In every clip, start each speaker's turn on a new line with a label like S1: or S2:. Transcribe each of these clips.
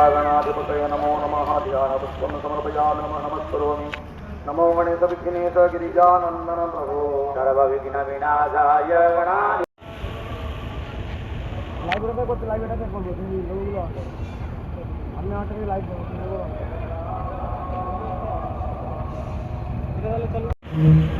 S1: महागणाधिपतये नमो नमः ध्यानपुष्पं समर्पयामि नमः नमस्करोमि नमो गणेशविघ्नेश गिरिजानन्दन प्रभो सर्वविघ्नविनाशाय गणाधि
S2: লাইভ ওটাতে করতে লাইভ এটাতে করবো তুমি লোকগুলো অন করো আমি আমার থেকে লাইভ করবো তুমি লোকগুলো অন করো এটা তাহলে চলো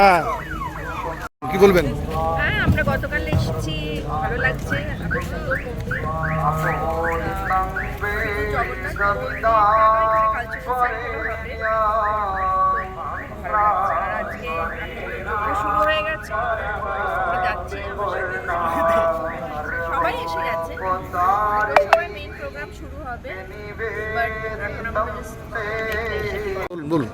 S3: হ্যাঁ। কি বলবেন?
S4: হ্যাঁ আমরা গতকাল এসেছি ভালো লাগছে শুরু হয়ে গেছে সবাই এসে গেছে। সবাই মেইন প্রোগ্রাম শুরু হবে।
S3: বলুন।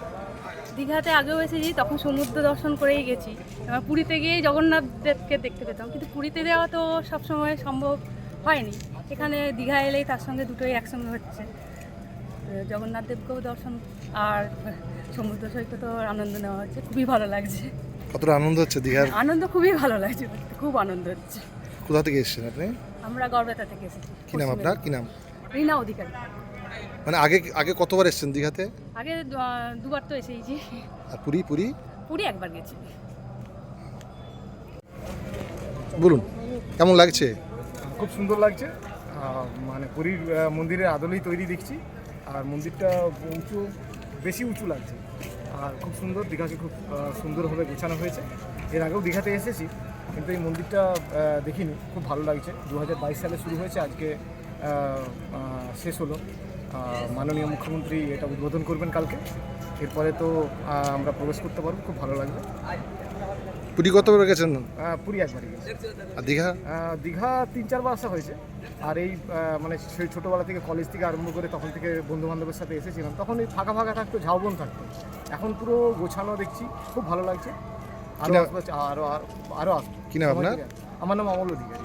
S5: দীঘাতে আগেও এসেছি তখন সমুদ্র দর্শন করেই গেছি। এবার পুরীতে গিয়েই জগন্নাথ দেবকে দেখতে পেতাম। কিন্তু পুরীতে যাওয়া তো সবসময় সম্ভব হয়নি। এখানে দীঘা এলেই তার সঙ্গে দুটোই একসঙ্গে হচ্ছে। তো জগন্নাথ দেবকেও দর্শন আর সমুদ্র সৈকতও আনন্দ নেওয়া হচ্ছে। খুবই ভালো লাগছে।
S3: কতটা আনন্দ হচ্ছে দীঘার?
S5: আনন্দ খুবই ভালো লাগছে। খুব আনন্দ হচ্ছে।
S3: কোথা থেকে এসেছেন আপনি?
S5: আমরা গড়বেতা থেকে এসেছি।
S3: কি নাম আপনার? কি নাম?
S5: রিনা অধিকারী।
S3: মানে আগে আগে কতবার এসেছেন দীঘাতে?
S5: আগে দুবার তো এসেইছি।
S3: আর পুরী পুরী?
S5: পুরী একবার গেছি।
S3: বলুন কেমন লাগছে?
S2: খুব সুন্দর লাগছে। মানে পুরীর মন্দিরের আদলেই তৈরি দেখছি। আর মন্দিরটা উঁচু বেশি উঁচু লাগছে। আর খুব সুন্দর দীঘাকে খুব সুন্দরভাবে গোছানো হয়েছে। এর আগেও দীঘাতে এসেছি কিন্তু এই মন্দিরটা দেখিনি। খুব ভালো লাগছে। দু হাজার বাইশ সালে শুরু হয়েছে আজকে শেষ হলো। মাননীয় মুখ্যমন্ত্রী এটা উদ্বোধন করবেন কালকে। এরপরে তো আমরা প্রবেশ করতে পারব খুব ভালো লাগবে।
S3: পুরী কতবার গেছেন?
S2: পুরী একবারই গেছি।
S3: আর দীঘা?
S2: দীঘা তিন চারবার আসা হয়েছে। আর এই মানে সেই ছোটোবেলা থেকে কলেজ থেকে আরম্ভ করে তখন থেকে বন্ধু বান্ধবের সাথে এসেছিলাম। তখন এই ফাঁকা ফাঁকা থাকতো ঝাউবন থাকতো। এখন পুরো গোছানো দেখছি খুব ভালো লাগছে। আরও? আসবে আরও আরও আসবে।
S3: কি নাম আপনার?
S2: আমার নাম অমল অধিকারী।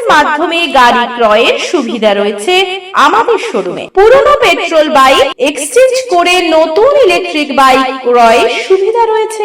S6: ফাইন্যান্সের মাধ্যমে গাড়ি ক্রয়ের সুবিধা রয়েছে আমাদের শোরুমে। পুরনো পেট্রোল বাইক এক্সচেঞ্জ করে নতুন ইলেকট্রিক বাইক ক্রয়ের সুবিধা রয়েছে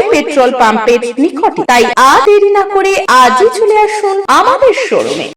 S6: পেট্রোল পাম্পের নিকটে। তাই আর দেরি না করে আজই চলে আসুন আমাদের শোরুমে।